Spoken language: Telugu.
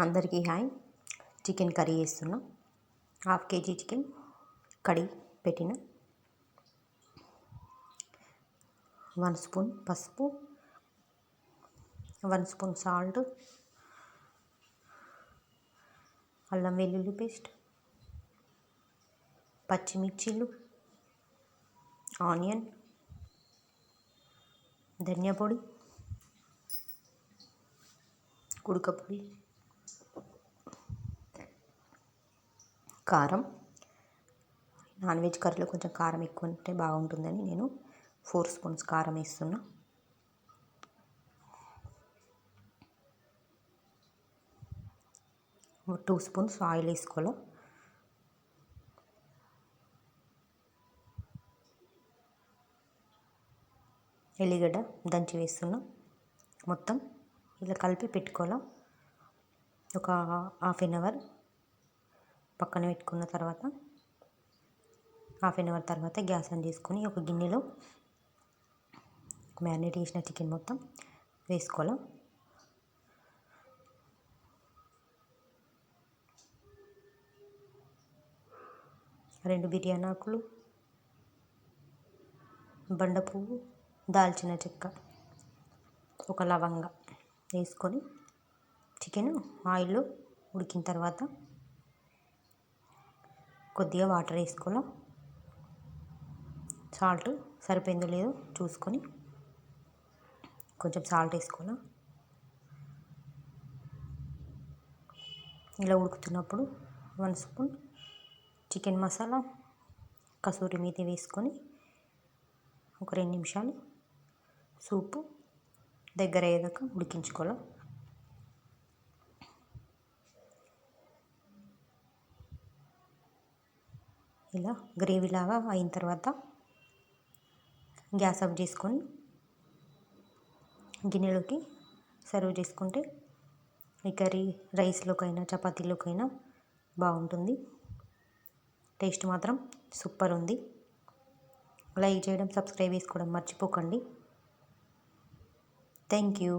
అందరికీ హాయ్. చికెన్ కర్రీ చేస్తున్నా. హాఫ్ కేజీ చికెన్ కడిగి పెట్టిన. వన్ స్పూన్ పసుపు. One spoon salt. అల్లం వెల్లుల్లి పేస్ట్. పచ్చిమిర్చీలు. ఆనియన్. ధనియా పొడి. కుడక పొడి. కారం. నాన్ వెజ్ కర్రీలో కొంచెం కారం ఎక్కువ ఉంటే బాగుంటుందని నేను ఫోర్ స్పూన్స్ కారం వేస్తున్నా. టూ స్పూన్స్ ఆయిల్ వేసుకోవాలి? ఎల్లిగడ్డ దంచి వేస్తున్నా. మొత్తం ఇలా కలిపి పెట్టుకోవాలా? ఒక హాఫ్ ఎన్ అవర్. పక్కన పెట్టుకున్న తర్వాత హాఫ్ అన్ అవర్ తర్వాత గ్యాస్ ఆన్ చేసుకొని ఒక గిన్నెలో మ్యారినేట్ చేసిన చికెన్ మొత్తం వేసుకోవాలి? రెండు బిర్యానీ ఆకులు బండ పువ్వు దాల్చిన చెక్క ఒక లవంగ వేసుకొని చికెన్ ఆయిల్లో ఉడికిన తర్వాత కొద్దిగా వాటర్ వేసుకోవాలి. సాల్ట్ సరిపోయిందో లేదో చూసుకొని కొంచెం సాల్ట్ వేసుకోవాలి. ఇలా ఉడుకుతున్నప్పుడు one spoon chicken masala kasuri మీద వేసుకొని ఒక రెండు నిమిషాలు సూపు దగ్గర అయ్యేదాకా ఉడికించుకోవాలి. ఇలా గ్రేవీ లాగా అయిన తర్వాత గ్యాస్ ఆఫ్ చేసుకొని గిన్నెలోకి సర్వ్ చేసుకుంటే ఈ కర్రీ రైస్లోకైనా చపాతీలోకైనా బాగుంటుంది. టేస్ట్ మాత్రం సూపర్ ఉంది. లైక్ చేయడం సబ్స్క్రైబ్ చేసుకోవడం మర్చిపోకండి. Thank you.